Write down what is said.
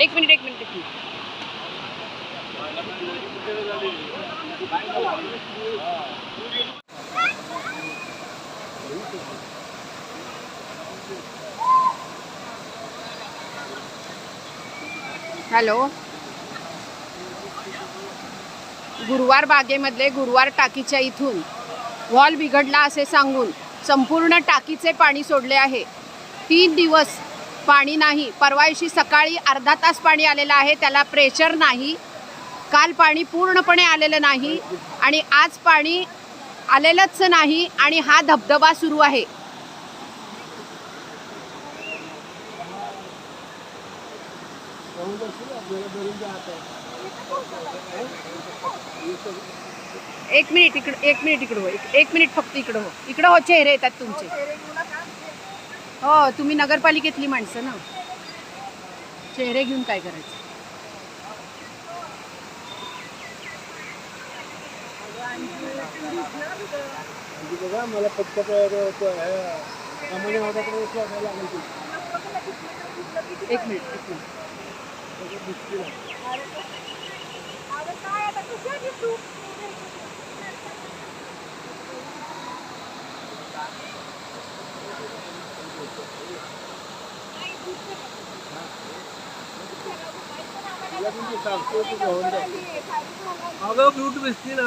एक मिनिट एक मिनिट एक मिनिट. हॅलो. गुरुवार बागेमधले गुरुवार टाकीच्या इथून वॉल बिघडला असे सांगून संपूर्ण टाकीचे पाणी सोडले आहे. तीन दिवस पाणी नाही. परवायशी सकाळी अर्धा तास पाणी आलेलं आहे. त्याला प्रेशर नाही. काल पाणी पूर्णपणे आलेलं नाही. आणि आज पाणी आलेलंच नाही आणि हा धबधबा सुरू आहे. एक मिनिट इकडं एक मिनिट इकडं हो. एक- एक मिनिट फक्त इकडं हो. इकडं हो चेहरे येतात तुमचे. हो तुम्ही नगरपालिकेतली माणसं ना. चेहरे घेऊन काय करायचं? बघा मला फक्त एक मिनिट. एक मिनिट അതൊക്കെ കൂട്ട് ബെസ്റ്റിനാ